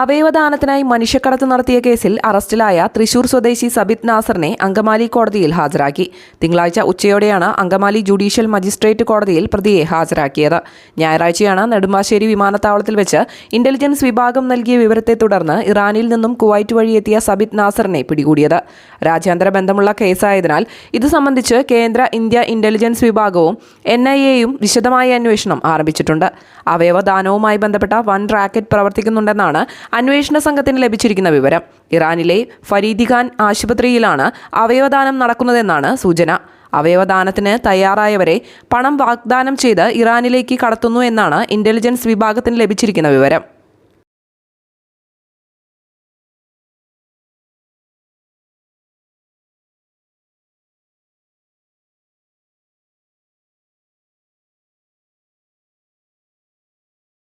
അവയവദാനത്തിനായി മനുഷ്യക്കടത്ത് നടത്തിയ കേസിൽ അറസ്റ്റിലായ തൃശൂർ സ്വദേശി സബിത് നാസറിനെ അങ്കമാലി കോടതിയിൽ ഹാജരാക്കി. തിങ്കളാഴ്ച ഉച്ചയോടെയാണ് അങ്കമാലി ജുഡീഷ്യൽ മജിസ്ട്രേറ്റ് കോടതിയിൽ പ്രതിയെ ഹാജരാക്കിയത്. ഞായറാഴ്ചയാണ് നെടുമ്പാശ്ശേരി വിമാനത്താവളത്തിൽ വെച്ച് ഇന്റലിജൻസ് വിഭാഗം നൽകിയ വിവരത്തെ തുടർന്ന് ഇറാനിൽ നിന്നും കുവൈറ്റ് വഴി എത്തിയ സബിത് നാസറിനെ പിടികൂടിയത്. രാജ്യാന്തര ബന്ധമുള്ള കേസായതിനാൽ ഇത് സംബന്ധിച്ച് കേന്ദ്ര ഇന്ത്യ ഇന്റലിജൻസ് വിഭാഗവും എൻ ഐ എയും വിശദമായ അന്വേഷണം ആരംഭിച്ചിട്ടുണ്ട്. അവയവദാനവുമായി ബന്ധപ്പെട്ട വൻ റാക്കറ്റ് പ്രവർത്തിക്കുന്നുണ്ടെന്നാണ് അന്വേഷണ സംഘത്തിന് ലഭിച്ചിരിക്കുന്ന വിവരം. ഇറാനിലെ ഫരീദി ഖാൻ ആശുപത്രിയിലാണ് അവയവദാനം നടക്കുന്നതെന്നാണ് സൂചന. അവയവദാനത്തിന് തയ്യാറായവരെ പണം വാഗ്ദാനം ചെയ്ത് ഇറാനിലേക്ക് കടത്തുന്നു എന്നാണ് ഇന്റലിജൻസ് വിഭാഗത്തിന് ലഭിച്ചിരിക്കുന്ന വിവരം.